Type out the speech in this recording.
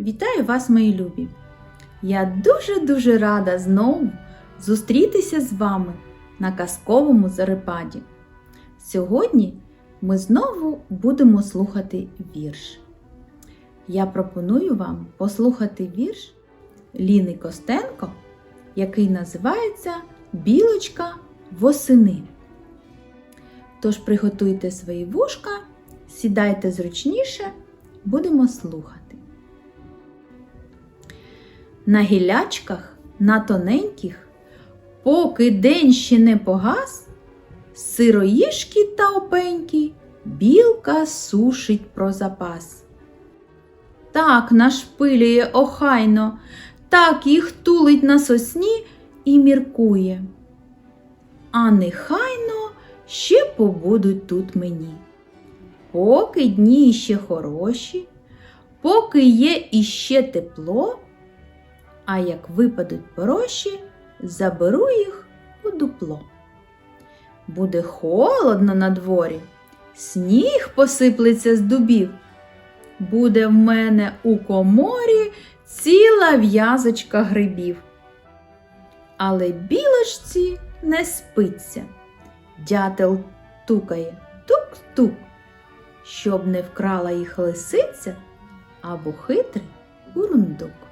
Вітаю вас, мої любі! Я дуже-дуже рада знову зустрітися з вами на казковому зарепаді. Сьогодні ми знову будемо слухати вірш. Я пропоную вам послухати вірш Ліни Костенко, який називається Білочка восени. Тож приготуйте свої вушка, сідайте зручніше, будемо слухати. На гілячках, на тоненьких, поки день ще не погас, сироїшки та опеньки білка сушить про запас. Так нашпилює охайно, так їх тулить на сосні і міркує. А нехайно ще побудуть тут мені. Поки дні ще хороші, поки є іще тепло, а як випадуть пороші, заберу їх у дупло. Буде холодно на дворі, сніг посиплеться з дубів. Буде в мене у коморі ціла в'язочка грибів. Але білочці не спиться. Дятел тукає тук-тук, щоб не вкрала їх лисиця або хитрий бурундук.